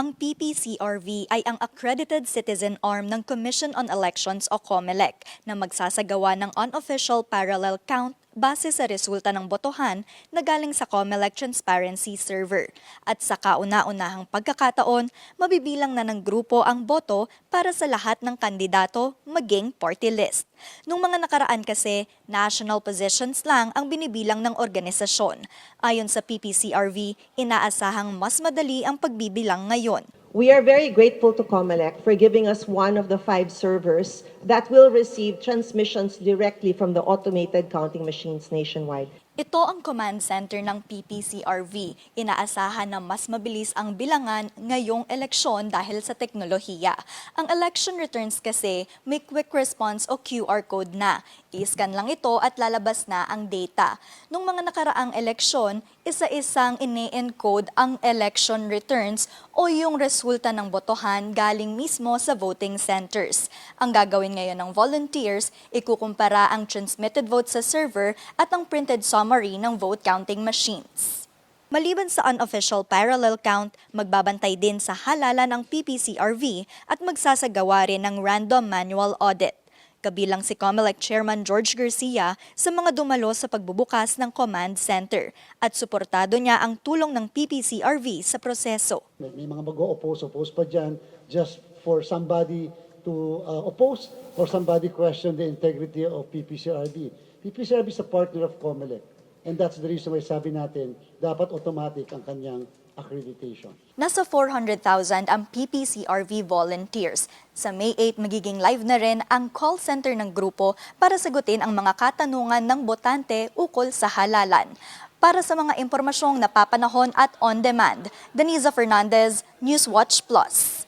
Ang PPCRV ay ang accredited citizen arm ng Commission on Elections o COMELEC na magsasagawa ng unofficial parallel count base sa resulta ng botohan na galing sa COMELEC Transparency Server. At sa kauna-unahang pagkakataon, mabibilang na ng grupo ang boto para sa lahat ng kandidato maging party list. Nung mga nakaraan kasi, national positions lang ang binibilang ng organisasyon. Ayon sa PPCRV, inaasahang mas madali ang pagbibilang ngayon. We are very grateful to Comelec for giving us one of the five servers that will receive transmissions directly from the automated counting machines nationwide. Ito ang command center ng PPCRV. Inaasahan na mas mabilis ang bilangan ngayong eleksyon dahil sa teknolohiya. Ang election returns kasi may quick response o QR code na. I-scan lang ito at lalabas na ang data. Nung mga nakaraang eleksyon, isa-isang ine-encode ang election returns o yung resulta ng botohan galing mismo sa voting centers. Ang gagawin ngayon ng volunteers, ikukumpara ang transmitted vote sa server at ang printed summary ng vote counting machines. Maliban sa unofficial parallel count, magbabantay din sa halala ng PPCRV at magsasagawa rin ng random manual audit. Kabilang si COMELEC Chairman George Garcia sa mga dumalo sa pagbubukas ng command center at suportado niya ang tulong ng PPCRV sa proseso. May, may mga mag-o-oppose, oppose pa dyan just for somebody to uh, oppose or somebody question the integrity of PPCRB. PPCRB is a partner of COMELEC. And that's the reason why sabi natin, dapat automatic ang kanyang accreditation. Nasa 400,000 ang PPCRV volunteers. Sa May 8, magiging live na rin ang call center ng grupo para sagutin ang mga katanungan ng botante ukol sa halalan. Para sa mga impormasyong napapanahon at on-demand, Deniza Fernandez, Newswatch Plus.